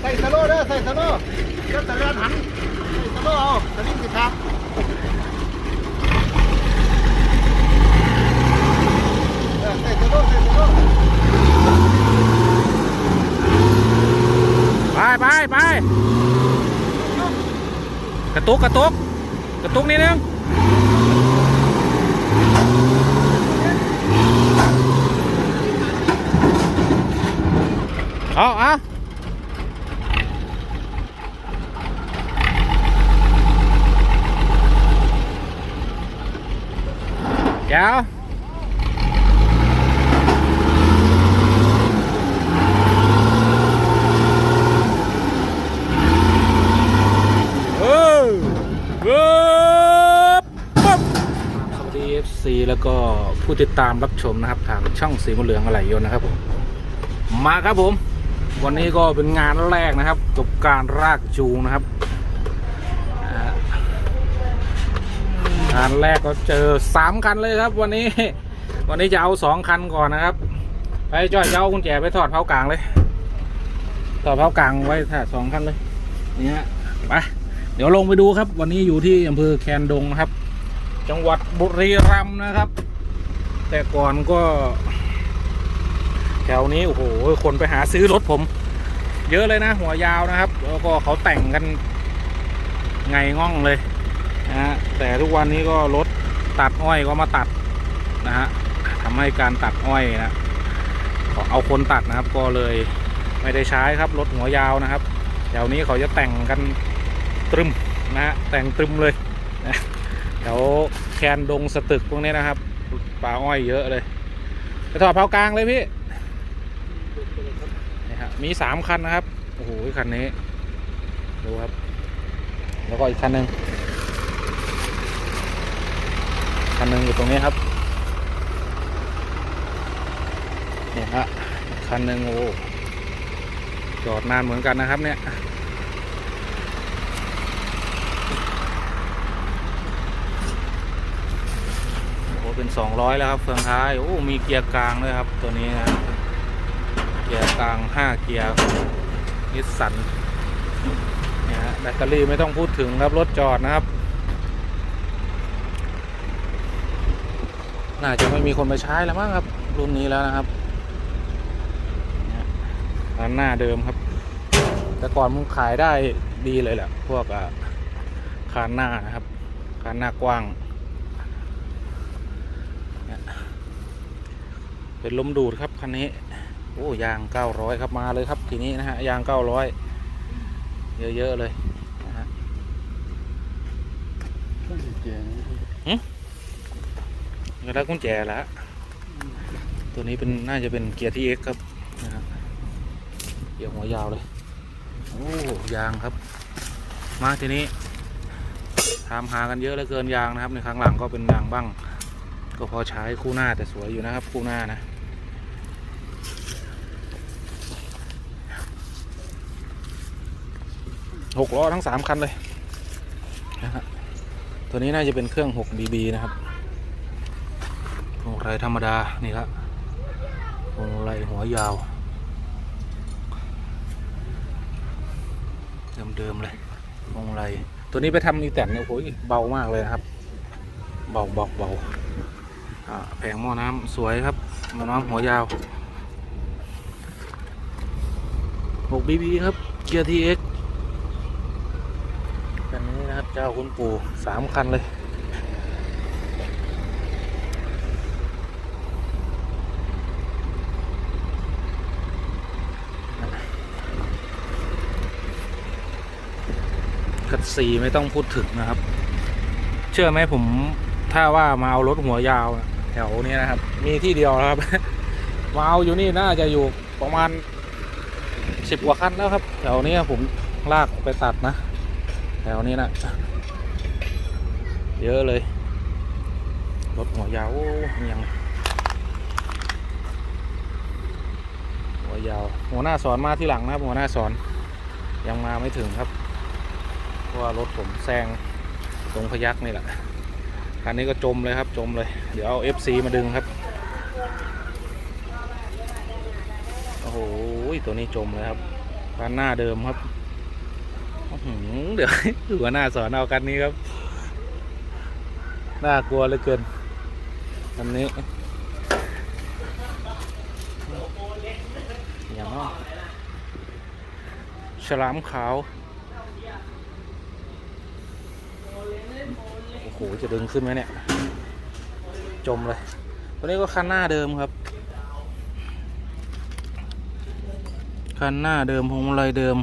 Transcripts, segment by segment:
ใส่สโลเด้อใส่สโลเดี๋ยวตะเลียนหันใส่สโลเอาตะลิ่งสิครับใส่สโลใส่สโลไปไปไปกระตุกกระตุกกระตุกนิดนึง เอาเอาเดี๋ยวซีแล้วก็ผู้ติดตามรับชมนะครับ ทางช่องสีมเหลืองอะไรยนต์นะครับผม มาครับผม วันนี้ก็เป็นงานแรกนะครับกับการรากจูงนะครับงานแรกก็เจอสามคันเลยครับ วันนี้ วันนี้จะเอาสองคันก่อนนะครับ ไปจ้อยจะเอากุญแจไปถอดเผากลางเลยถอดเผากลางไว้ถ้าสองคันเลยนี่ฮะไปเดี๋ยวลงไปดูครับ วันนี้อยู่ที่อำเภอแคนดงนะครับ จังหวัดบุรีรัมย์นะครับ แต่ก่อนก็ แถวนี้โอ้โหคนไปหาซื้อรถผม เยอะเลยนะ หัวยาวนะครับ แล้วก็เขาแต่งกันไงง่องเลยนะฮะแต่ทุกวันนี้ก็รถตัดอ้อยก็มาตัดนะฮะทำให้การตัดอ้อยนะเอาคนตัดนะครับก็เลยไม่ได้ใช้ครับรถหัวยาวนะครับแถวนี้เขาจะแต่งกันตรึมนะฮะแต่งตรึมเลยนะแถวแคนดงสตึกพวกนี้นะครับป่าอ้อยเยอะเลยไปถอดเผากลางเลยพี่ มีสามคันนะครับ โอ้โหคันนี้ ดูครับ แล้วก็อีกคันหนึ่งคันหนึ่งอยู่ตรงนี้ครับเนี่ยฮะคันหนึ่งโอ้จอดนานเหมือนกันนะครับ เนี่ยโอ้เป็นสองร้อยแล้วครับเฟืองท้ายโอ้มีเกียร์กลางด้วยครับตัวนี้นะ เกียร์กลางห้าเกียร์นิสสันเนี่ยฮะแบตเตอรี่ไม่ต้องพูดถึงครับรถจอดนะครับ น่าจะไม่มีคนมาใช้แล้วมั้งครับ รุ่นนี้แล้วนะครับร้านหน้าเดิมครับ แต่ก่อนมันขายได้ดีเลยแหละพวกอะคานหน้านะครับ คานหน้ากว้างเป็นลมดูดครับคันนี้ โอ้ยาง900ครับมาเลยครับทีนี้นะฮะยาง900เยอะๆเลยนะฮะก็ได้กุญแจแล้วตัวนี้เป็นน่าจะเป็นเกียร์ที่ X ครับนะฮะเกียร์หัวยาวเลยโอ้ยางครับ มาทีนี้ถามหากันเยอะเหลือเกินยางนะครับ ในครั้งหลังก็เป็นยางบ้าง ก็พอใช้คู่หน้าแต่สวยอยู่นะครับ คู่หน้านะ หกล้อทั้งสามคันเลยนะฮะตัวนี้น่าจะเป็นเครื่อง 6BB นะครับพวงไรธรรมดา นี่ครับพวงไรหัวยาว เดิมๆเลยพวงไรตัวนี้ไปทำอีแตนเนี่ยโอ้โหเบามากเลยนะครับ เบาเบาเบาแผงหม้อน้ำสวยครับหม้อน้ำหัวยาว 6BB ครับเกียร์ TX เจ้าคุณปู่สามคันเลยคัดสีไม่ต้องพูดถึงนะครับ เชื่อไหมผมถ้าว่ามาเอารถหัวยาว แถวนี้นะครับ มีที่เดียวครับ มาเอาอยู่นี่น่าจะอยู่ประมาณสิบกว่าคันแล้วครับ แถวนี้ผมลากไปตัดนะ แถวนี้นะเยอะเลย รถหัวยาวยังหัวยาว หัวหน้าสอนมาที่หลังนะครับ หัวหน้าสอนยังมาไม่ถึงครับเพราะว่ารถผมแซงตรงพยักนี่แหละคันนี้ก็จมเลยครับจมเลย เดี๋ยวเอา FC มาดึงครับโอ้โหตัวนี้จมเลยครับร้านหน้าเดิมครับ เดี๋ยวหัวหน้าสอนเอากันนี้ครับ น่ากลัวเหลือเกิน อันนี้อย่างนั้นฉลามขาว โอ้โห จะดึงขึ้นไหมเนี่ย จมเลย ตัวนี้ก็คันหน้าเดิมครับ คันหน้าเดิมพวงมาลัยเดิม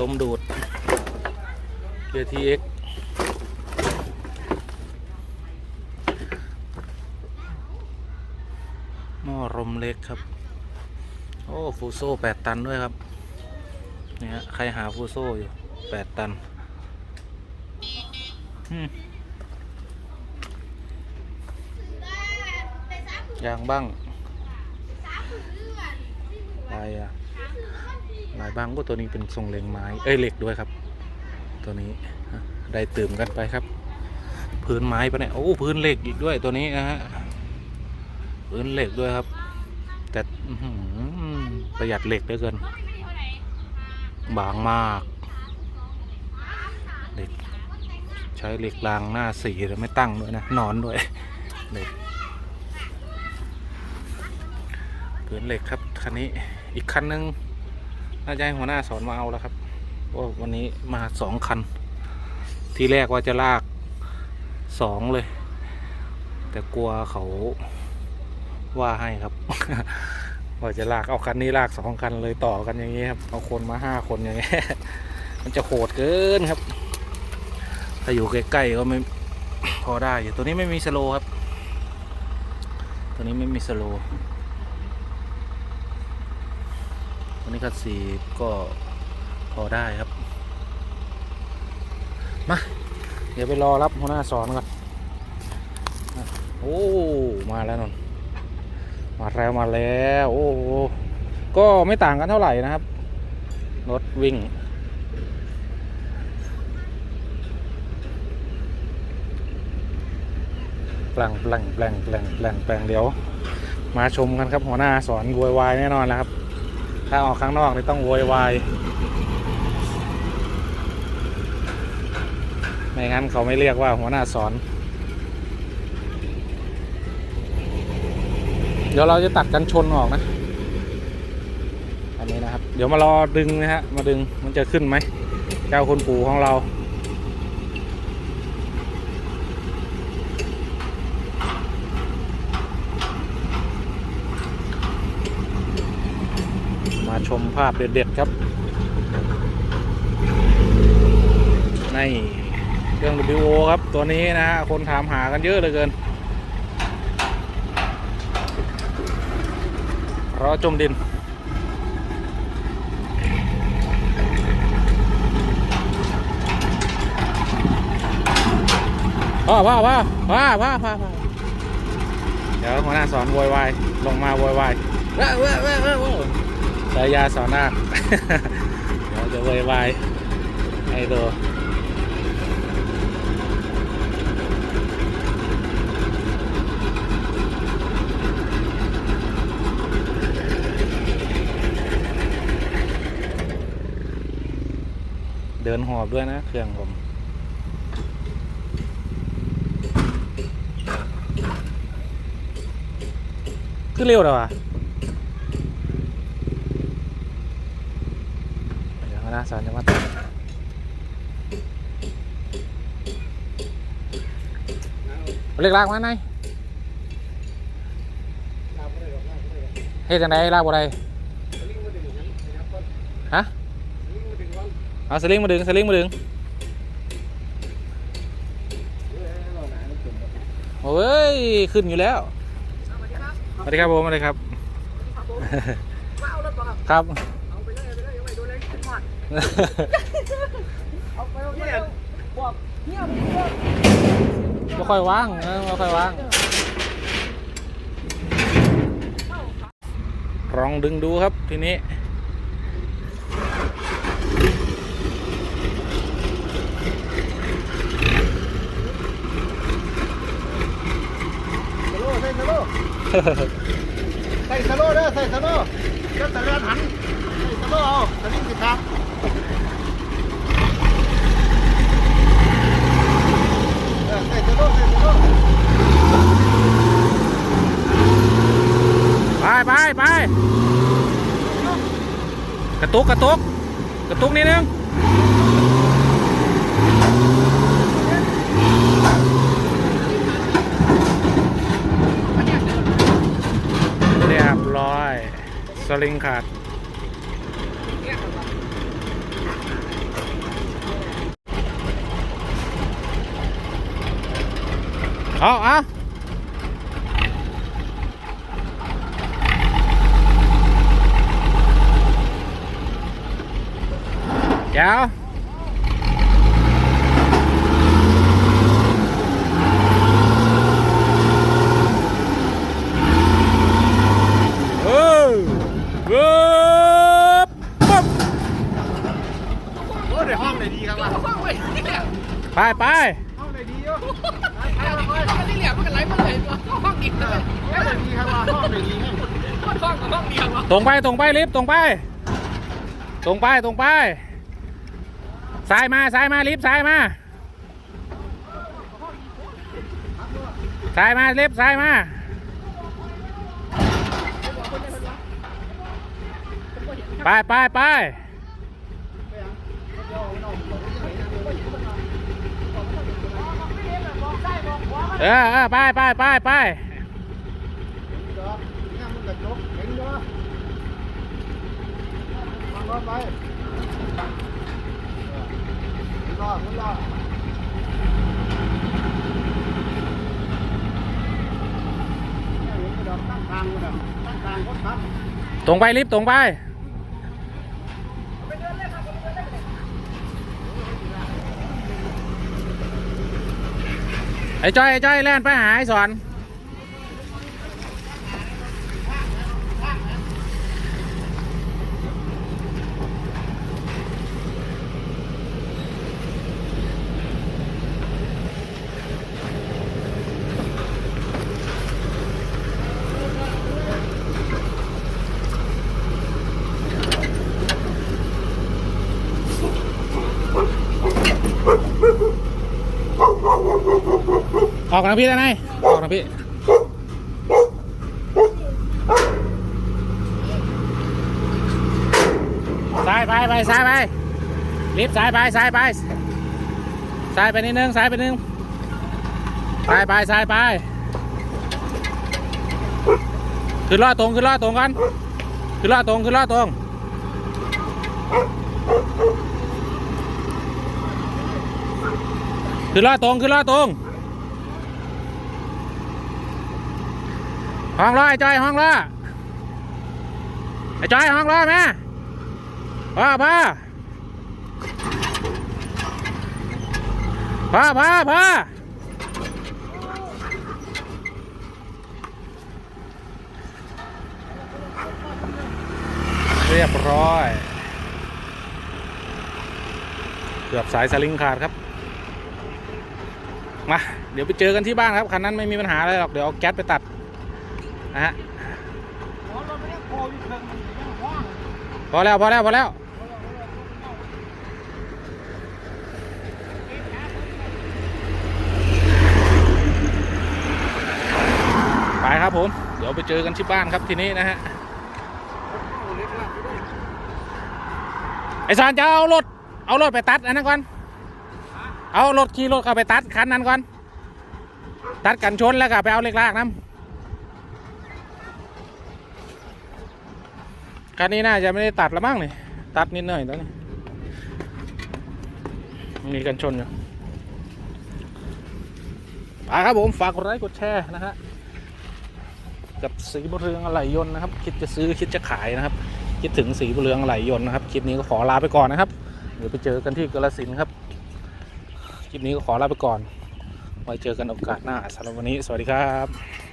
ลมดูด KTX หม้อลมเล็กครับ โอ้ฟูโซ่แปดตันด้วยครับนี่ฮะใครหาฟูโซ่อยู่แปดตันอืมยางบ้างลายอะ ลายบ้างก็ตัวนี้เป็นทรงเหล็กไม้ เอ้ยเหล็กด้วยครับ ตัวนี้ได้ตื่มกันไปครับ พื้นไม้ปะเนี่ย โอ้พื้นเหล็กอีกด้วยตัวนี้นะฮะ พื้นเหล็กด้วยครับ แต่ประหยัดเหล็กเหลือเกิน บางมาก เหล็ก ใช้เหล็กรางหน้าสีแต่ไม่ตั้งด้วยนะ นอนด้วยเหล็กพื้นเหล็กครับคันนี้อีกคันนึง น่าจะให้หัวหน้าสอนมาเอาแล้วครับเพราวันนี้มาสองคัน ทีแรกว่าจะลากสองเลย แต่กลัวเขาว่าให้ครับ ว่าจะลากเอาคันนี้ลากสองคันเลยต่อกันอย่างนี้ครับ เอาคนมาห้าคนอย่างนี้มันจะโหดเกินครับ ถ้าอยู่ใกล้ๆก็ไม่พอได้อยู่ตัวนี้ไม่มีสโลครับ ตัวนี้ไม่มีสโล ว์ตัวนี้คัดสีก็พอได้ครับ มา เดี๋ยวไปรอรับหัวหน้าสอนก่อนโอ้ มาแล้วนนมาแล้วมาแล้ว โอ้ก็ไม่ต่างกันเท่าไหร่นะครับ รถวิ่ง แปลงแปลงแปลงแปลงแปลงแปลงเดี๋ยว มาชมกันครับหัวหน้าสอนโวยวายแน่นอนแล้วครับ ถ้าออกข้างนอกนี่ต้องโวยวาย ไม่งั้นเขาไม่เรียกว่าหัวหน้าสอน เดี๋ยวเราจะตัดกันชนออกนะ อันนี้นะครับ เดี๋ยวมารอดึงนะฮะ มาดึงมันจะขึ้นไหม เจ้าคนปู่ของเรา ชมภาพเด็ดๆครับ ในเครื่อง WO ครับ ตัวนี้นะฮะคนถามหากันเยอะเหลือเกินรอจมดินว้าว้าว้าว้าว้าว้าวเดี๋ยวหัวหน้าสอนโวยวายลงมาโวยวายว้าว้าว้าว้าว้า สายยาสอนหน้าเดี๋ยวจะโวยวายให้ดูเดินหอบด้วยนะเครื่องผมขึ้นเร็วเลยวะเดี๋ยวนะ สอนจะมาตัดเรียกลากมาไหนเฮ็ดจังไดลากบ่ได้ฮะเอาสลิงมาดึงสลิงมาดึงโอ้ยขึ้นอยู่แล้วสวัสดีครับผมสวัสดีครับมาเอารถบ่ครับ ขึ้นหอดเอาไปเอาบอกเงียบเงียบไม่ค่อยว่างเออไม่ค่อยว่างลองดึงดูครับทีนี้สโลใส่สโลใส่โลเด้อใส่สโลว์ก็ตะเลียนหัน ใส่ตะโลเอาตะลิ่งสิครับเออใส่ตะโลใส่ตะโล ไปไปไป กระตุกกระตุกกระตุกนิดนึงเรียบร้อย สลิงขาดเอาเอา แก้วเออเออปุ๊บโอ้เดี๋ยวห้องเลยดีครับว่าห้องไว้ที่เหลี่ยมไปไปห้องเลยดีอยู่ห้องที่เหลี่ยมมันกันไหลมาเลยห้องอีกเลยห้องเลยดีครับว่าห้องเลยดีให้ห้องกับห้องเดียววะตรงไปตรงไปลิฟต์ตรงไป ตรงไปตรงไป ซ้ายมาซ้ายมาลิฟซ้ายมาซ้ายมาลิฟซ้ายมาไปไปไปเออเออไปไปไปไปไป ตรงไปลิฟต์ตรงไปไอ้จ้อยไอ้จ้อยแล่นไปหาไอ้สอน ออกนะพี่ได้ไหมออกนะพี่ซ้ายไปไปซ้ายไปลิฟต์ซ้ายไปซ้ายไปซ้ายไปนิดนึงซ้ายไปนึงซ้ายไปซ้ายไปขึ้นล้อตรงขึ้นล้อตรงกันขึ้นล้อตรงขึ้นล้อตรงขึ้นล้อตรงขึ้นล้อตรง ห้องล้อไอ้จอยห้องล้อไอ้จอยห้องล้อแม่พ่อพ่อพ่อพ่อพ่อเรียบร้อย เกือบสายสลิงขาดครับ มา เดี๋ยวไปเจอกันที่บ้านครับ คันนั้นไม่มีปัญหาอะไรหรอก เดี๋ยวเอาแก๊สไปตัด นะฮะอ๋อรถไม่ได้โควิดเพิ่งมันยังว่างพอแล้วพอแล้วพอแล้วไปครับผม เดี๋ยวไปเจอกันที่บ้านครับทีนี้นะฮะไอ้สารจะเอารถเอารถไปตัดอันนั้นก่อน เอารถขี่รถเข้าไปตัดคันนั้นก่อน ตัดกันชนแล้วก็ไปเอาเหล็กลากน้ำ คันนี้น่าจะไม่ได้ตัดละมั้งนี่ตัดนิดหน่อยตอนนี้ มีกันชนอยู่ไปครับผมฝากกดไลค์กดแชร์นะฮะกับสีบุเรืองอะไหล่ยนต์นะครับ คิดจะซื้อคิดจะขายนะครับ คิดถึงสีบุเรืองอะไหล่ยนต์นะครับคลิปนี้ก็ขอลาไปก่อนนะครับเดี๋ยวไปเจอกันที่กาลสินครับคลิปนี้ก็ขอลาไปก่อน ไว้เจอกันโอกาสหน้าสำหรับวันนี้ สวัสดีครับ